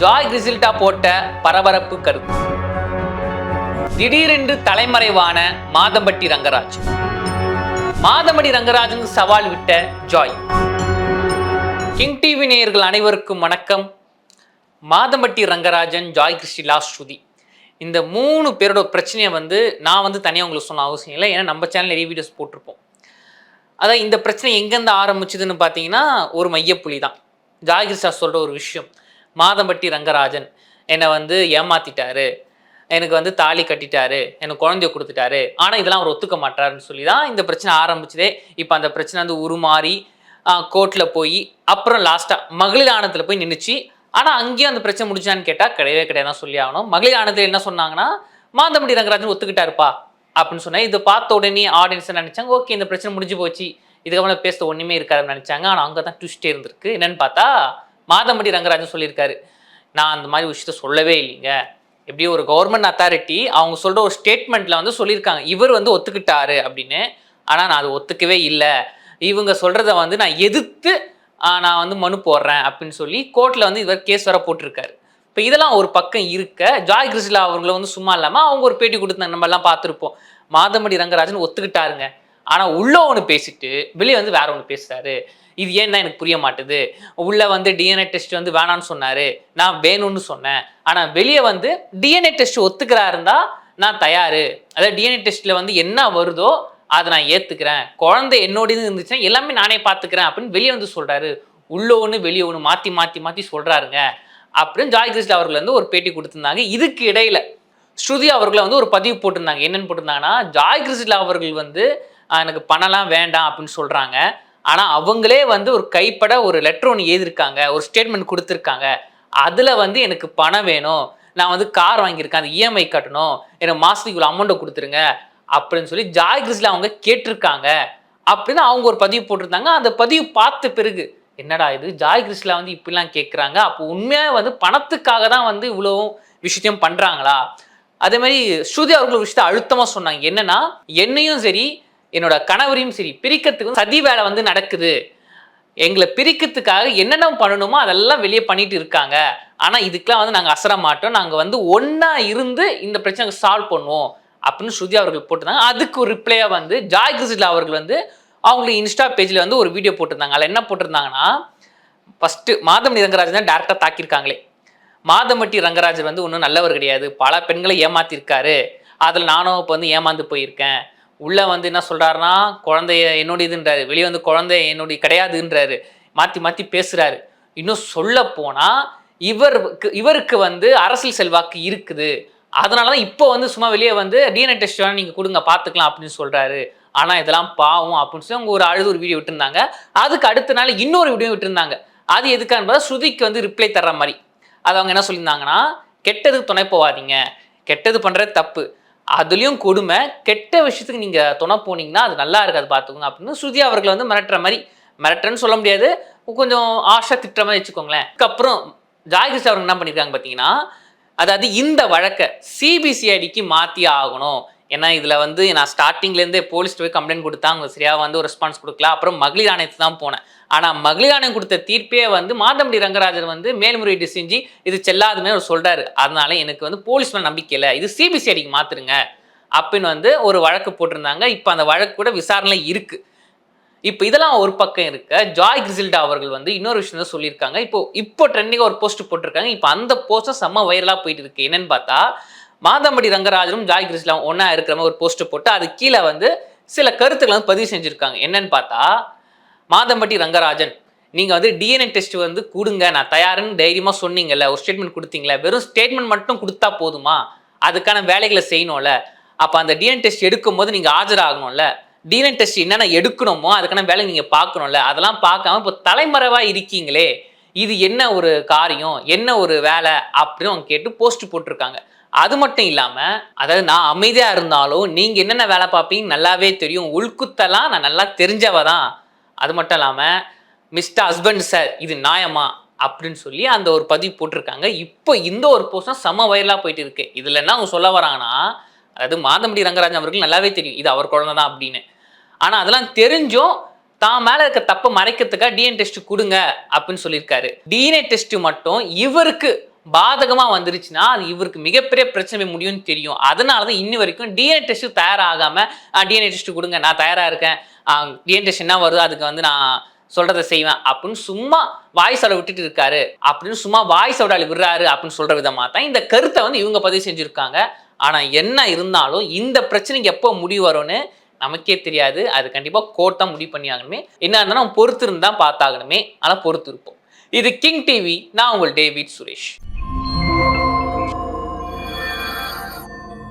Joy Crizildaa போட்ட பரபரப்பு கருத்து. திடீரென்று தலைமறைவான மாதம்பட்டி ரங்கராஜ். மாதம்பட்டி ரங்கராஜனுக்கு சவால் விட்ட ஜாய். கிங் டிவி நேயர்கள் அனைவருக்கும் வணக்கம். மாதம்பட்டி ரங்கராஜன் ஜாய் கிறிஸ்டிலா ஸ்ருதி. இந்த மூணு பேரோட பிரச்சனையை வந்து நான் வந்து தனியாக உங்களுக்கு சொன்ன அவசியம் இல்லை. ஏன்னா நம்ம சேனல் நிறைய வீடியோஸ் போட்டிருப்போம். அதான் இந்த பிரச்சனை எங்கேருந்து ஆரம்பிச்சதுன்னு பார்த்தீங்கன்னா ஒரு மையப்புள்ளி தான். ஜாய் சார் சொல்கிற ஒரு விஷயம். மாதம்பட்டி ரங்கராஜன் என்னை வந்து ஏமாத்திட்டாரு. எனக்கு வந்து தாலி கட்டிட்டாரு. எனக்கு குழந்தைய கொடுத்துட்டாரு. ஆனால் இதெல்லாம் அவர் ஒத்துக்க மாட்டாருன்னு சொல்லி தான் இந்த பிரச்சனை ஆரம்பிச்சதே. இப்போ அந்த பிரச்சனை வந்து உருமாறி கோர்ட்டில் போய் அப்புறம் லாஸ்ட்டாக மகளிர் ஆணத்தில் போய் நின்றுச்சு ஆனால் அங்கேயும் அந்த பிரச்சனை முடிஞ்சான்னு கேட்டால் கிடையவே கிடையாது தான் சொல்லி ஆகணும். மகளிர் ஆணத்தில் என்ன சொன்னாங்கன்னா மாதம்பட்டி ரங்கராஜன் ஒத்துக்கிட்டாருப்பா அப்படின்னு சொன்னேன். இதை பார்த்த உடனே ஆடியன்ஸ் நினைச்சாங்க ஓகே இந்த பிரச்சனை முடிஞ்சு போச்சு. இதுக்கப்புறம் பேச ஒன்றுமே இருக்காதுன்னு நினச்சாங்க. ஆனால் அங்கே தான் ட்விஸ்டே இருந்திருக்கு. என்னன்னு பார்த்தா மாதம்பட்டி ரங்கராஜன் சொல்லியிருக்காரு. நான் அந்த மாதிரி விஷயத்த சொல்லவே இல்லைங்க. எப்படியும் ஒரு கவர்மெண்ட் அத்தாரிட்டி அவங்க சொல்கிற ஒரு ஸ்டேட்மெண்ட்டில் வந்து சொல்லியிருக்காங்க. இவர் வந்து ஒத்துக்கிட்டாரு அப்படின்னு. ஆனால் நான் அதை ஒத்துக்கவே இல்லை. இவங்க சொல்கிறத வந்து நான் எதிர்த்து நான் வந்து மனு போடுறேன் அப்படின்னு சொல்லி கோர்ட்டில் வந்து இவர் கேஸ் வர போட்டிருக்காரு. இப்போ இதெல்லாம் ஒரு பக்கம் இருக்க ஜாய் கிருஷ்ணா அவங்கள வந்து சும்மா இல்லாமல் அவங்க ஒரு பேட்டி கொடுத்தாங்க நம்ம எல்லாம் பார்த்துருப்போம். மாதமடி ரங்கராஜன் ஒத்துக்கிட்டாருங்க. ஆனால் உள்ள ஒன்று பேசிட்டு வெளியே வந்து வேற ஒன்று பேசுறாரு. இது ஏன்னா எனக்கு புரிய மாட்டுது. உள்ள வந்து டிஎன்ஏ டெஸ்ட் வந்து வேணான்னு சொன்னாரு. நான் வேணும்னு சொன்னேன். ஆனால் வெளியே வந்து டிஎன்ஏ டெஸ்ட் ஒத்துக்கிறாருந்தா நான் தயாரு. அதாவது டிஎன்ஏ டெஸ்ட்ல வந்து என்ன வருதோ அதை நான் ஏத்துக்கிறேன். குழந்தை என்னோடது இருந்துச்சுன்னா எல்லாமே நானே பார்த்துக்கிறேன் அப்படின்னு வெளியே வந்து சொல்றாரு. உள்ள ஒன்று வெளியே ஒன்று மாற்றி மாற்றி மாற்றி சொல்றாருங்க. அப்படின்னு ஜாய் கிருஷ்ண அவர்கள் வந்து ஒரு பேட்டி கொடுத்திருந்தாங்க. இதுக்கு இடையில ஸ்ருதி அவர்களை வந்து ஒரு பதிவு போட்டிருந்தாங்க. என்னன்னு போட்டிருந்தாங்கன்னா ஜாய் கிருஷ்ணா அவர்கள் வந்து எனக்கு பணம்லாம் வேண்டாம் அப்படின்னு சொல்றாங்க. ஆனா அவங்களே வந்து ஒரு கைப்பட ஒரு லெட்டர் ஒன்று எழுதியிருக்காங்க ஒரு ஸ்டேட்மெண்ட் கொடுத்துருக்காங்க. அதுல வந்து எனக்கு பணம் வேணும். நான் வந்து கார் வாங்கியிருக்கேன் அந்த இஎம்ஐ கட்டணும். எனக்கு மாசத்துக்கு இவ்வளோ அமௌண்ட்டை கொடுத்துருங்க அப்படின்னு சொல்லி ஜாய் கிறிஸ்ல அவங்க கேட்டிருக்காங்க. அப்படின்னு அவங்க ஒரு பதிவு போட்டிருந்தாங்க. அந்த பதிவு பார்த்த பிறகு என்னடா இது? ஜாய் கிறிஸ்ல வந்து இப்படிலாம் கேட்குறாங்க அப்போ உண்மையாக வந்து பணத்துக்காக தான் வந்து இவ்வளோ விஷயத்தையும் பண்ணுறாங்களா அதே மாதிரி ஸ்ருதி அவர்கள் விஷயத்த விஷயத்தை அழுத்தமாக சொன்னாங்க. என்னன்னா என்னையும் சரி என்னோட கணவரையும் சரி பிரிக்கிறதுக்கு சதி வேலை வந்து நடக்குது. எங்களை பிரிக்கிறதுக்காக என்னென்ன பண்ணணுமோ அதெல்லாம் வெளியே பண்ணிட்டு இருக்காங்க. ஆனால் இதுக்கெல்லாம் வந்து நாங்கள் அசர மாட்டோம். நாங்கள் வந்து ஒன்றா இருந்து இந்த பிரச்சனை சால்வ் பண்ணுவோம் அப்படின்னு ஸ்ருதி அவர்கள் போட்டிருந்தாங்க. அதுக்கு ஒரு ரிப்ளையாக வந்து ஜாய் கிறிஸ்ல அவர்கள் வந்து அவங்களுக்கு இன்ஸ்டா பேஜில் வந்து ஒரு வீடியோ போட்டிருந்தாங்க. அதில் என்ன போட்டிருந்தாங்கன்னா ஃபஸ்ட்டு மாதமணி ரங்கராஜன் தான் டேரெக்டாக தாக்கியிருக்காங்களே. மாதமட்டி ரங்கராஜர் வந்து ஒன்றும் நல்லவர் கிடையாது. பல பெண்களை ஏமாத்திருக்காரு. அதில் நானும் இப்போ வந்து ஏமாந்து போயிருக்கேன். உள்ளே வந்து என்ன சொல்கிறாருன்னா குழந்தைய என்னுடையதுன்றாரு வெளியே வந்து குழந்தை என்னுடைய கிடையாதுன்றாரு. மாற்றி மாற்றி பேசுகிறாரு இன்னும் சொல்ல போனால் இவருக்கு இவருக்கு வந்து அரசியல் செல்வாக்கு இருக்குது. அதனால தான் இப்போ வந்து சும்மா வெளியே வந்து டிஎன்ஏ டெஸ்ட் வேணால் நீங்கள் கொடுங்க பார்த்துக்கலாம் அப்படின்னு சொல்கிறாரு ஆனால் இதெல்லாம் பாவம் அப்படின்னு சொல்லி அவங்க ஒரு அழுது ஒரு வீடியோ விட்டுருந்தாங்க. அதுக்கு அடுத்த நாள் இன்னொரு வீடியோ விட்டுருந்தாங்க. அது எதுக்கான்னு ஸ்ருதிக்கு வந்து ரிப்ளை தர்ற மாதிரி. அது அவங்க என்ன சொல்லியிருந்தாங்கன்னா கெட்டதுக்கு துணை போகாதீங்க. கெட்டது பண்ணுறது தப்பு. அதுலேயும் கொடுமை. கெட்ட விஷயத்துக்கு நீங்கள் துணை போனீங்கன்னா அது நல்லா இருக்காது பார்த்துக்கோங்க அப்படின்னு ஸ்ருதி அவர்களை வந்து மிரட்டுற மாதிரி மிரட்டுறன்னு சொல்ல முடியாது. கொஞ்சம் ஆஷா திட்டுற மாதிரி வச்சுக்கோங்களேன். அதுக்கப்புறம் ஜாய்கிருஷ்ண அவங்க என்ன பண்ணியிருக்காங்க பார்த்தீங்கன்னா அதாவது இந்த வழக்கை சிபிசிஐடிக்கு மாற்றி ஆகணும். ஏன்னா இதில் வந்து நான் ஸ்டார்டிங்லேருந்தே போலீஸ் போய் கம்ப்ளைண்ட் கொடுத்தா அவங்க சரியாக வந்து ஒரு ரெஸ்பான்ஸ் கொடுக்கல. அப்புறம் மகளிர் ஆணையத்துக்கு தான் போனேன். ஆனால் மகளிர் ஆணையம் கொடுத்த தீர்ப்பே வந்து மாதம்படி ரங்கராஜன் வந்து மேல்முறையீடு செஞ்சு இது செல்லாதுன்னு அவர் சொல்கிறாரு அதனால எனக்கு வந்து போலீஸ் மேலே நம்பிக்கை இல்லை. இது சிபிசிஐடிக்கு மாற்றுருங்க அப்படின்னு வந்து ஒரு வழக்கு போட்டிருந்தாங்க. இப்போ அந்த வழக்கு கூட விசாரணை இருக்குது இப்போ இதெல்லாம் ஒரு பக்கம் இருக்க ஜாய் கிரிசில்டா அவர்கள் வந்து இன்னொரு விஷயம் தான் சொல்லியிருக்காங்க. இப்போ இப்போ ட்ரெண்டிங்காக ஒரு போஸ்ட் போட்டிருக்காங்க. இப்போ அந்த போஸ்ட்டும் செம்ம வைரலாக போயிட்டு இருக்கு. என்னன்னு பார்த்தா மாதம்படி ரங்கராஜனும் ஜாய் கிருஷ்ணாவும் ஒன்றா இருக்கிற மாதிரி ஒரு போஸ்ட் போட்டு அது கீழே வந்து சில கருத்துக்களை வந்து பதிவு செஞ்சுருக்காங்க. என்னன்னு பார்த்தா மாதம்பட்டி ரங்கராஜன் நீங்கள் வந்து டிஎன்ஏ டெஸ்ட் வந்து கொடுங்க நான் தயாருன்னு தைரியமாக சொன்னீங்கல்ல ஒரு ஸ்டேட்மெண்ட் கொடுத்தீங்களே வெறும் ஸ்டேட்மெண்ட் மட்டும் கொடுத்தா போதுமா? அதுக்கான வேலைகளை செய்யணும்ல. அப்போ அந்த டிஎன்ஏ டெஸ்ட் எடுக்கும்போது நீங்கள் ஆஜராகணும்ல. டிஎன்ஏ டெஸ்ட் என்னென்ன எடுக்கணுமோ அதுக்கான வேலை நீங்கள் பார்க்கணும்ல. அதெல்லாம் பார்க்காம இப்போ தலைமறைவாக இருக்கீங்களே. இது என்ன ஒரு காரியம் என்ன ஒரு வேலை அப்படின்னு அவங்க கேட்டு போஸ்ட் போட்டிருக்காங்க. அது மட்டும் இல்லாமல் அதாவது நான் அமைதியாக இருந்தாலும் நீங்கள் என்னென்ன வேலை பார்ப்பீங்க நல்லாவே தெரியும். உள்குத்தெல்லாம் நான் நல்லா தெரிஞ்சவ தான். அது மட்டும் இல்லாமல் மிஸ்டர் ஹஸ்பண்ட் சார் இது நியாயமா? அப்படின்னு சொல்லி அந்த ஒரு பதிவு போட்டிருக்காங்க. இப்போ இந்த ஒரு போஸ்டும் செம வைரலாக போயிட்டு இருக்கு. இதில் என்ன அவங்க சொல்ல வராங்கன்னா அதாவது மாதம்படி ரங்கராஜன் அவருக்கு நல்லாவே தெரியும். இது அவர் குழந்தை தான் அப்படின்னு. ஆனால் அதெல்லாம் தெரிஞ்சும் தான் மேலே இருக்க தப்பை மறைக்கிறதுக்காக டிஎன் டெஸ்ட் கொடுங்க அப்படின்னு சொல்லியிருக்காரு. டிஎன்ஏ டெஸ்ட் மட்டும் இவருக்கு பாதகமாக வந்துருச்சுன்னா அது இவருக்கு மிகப்பெரிய பிரச்சனை முடியும்னு தெரியும். அதனால தான் இன்னி வரைக்கும் டிஎன்ஏ டெஸ்ட்டு தயாராகாமல் டிஎன்ஏ டெஸ்ட் கொடுங்க நான் தயாராக இருக்கேன். டிஎன் டெஸ்ட் என்ன வருதோ அதுக்கு வந்து நான் சொல்கிறத செய்வேன். அப்படின்னு சும்மா வாய் அவுட விட்டுட்டு இருக்காரு. அப்படின்னு சும்மா வாய் அவுடால விடுறாரு அப்படின்னு சொல்ற விதமா தான் இந்த கருத்தை வந்து இவங்க பதிவு செஞ்சிருக்காங்க. ஆனா என்ன இருந்தாலும் இந்த பிரச்சனைக்கு எப்போ முடிவு வரும்னு நமக்கே தெரியாது. அது கண்டிப்பா கோர்ட் தான் முடிவு பண்ணி ஆகணுமே என்ன இருந்தாலும் பொறுத்து இருந்தா பார்த்தாகணுமே. ஆனால் பொறுத்து இருப்போம் இது கிங் டிவி நான் உங்கள் டேவிட் சுரேஷ்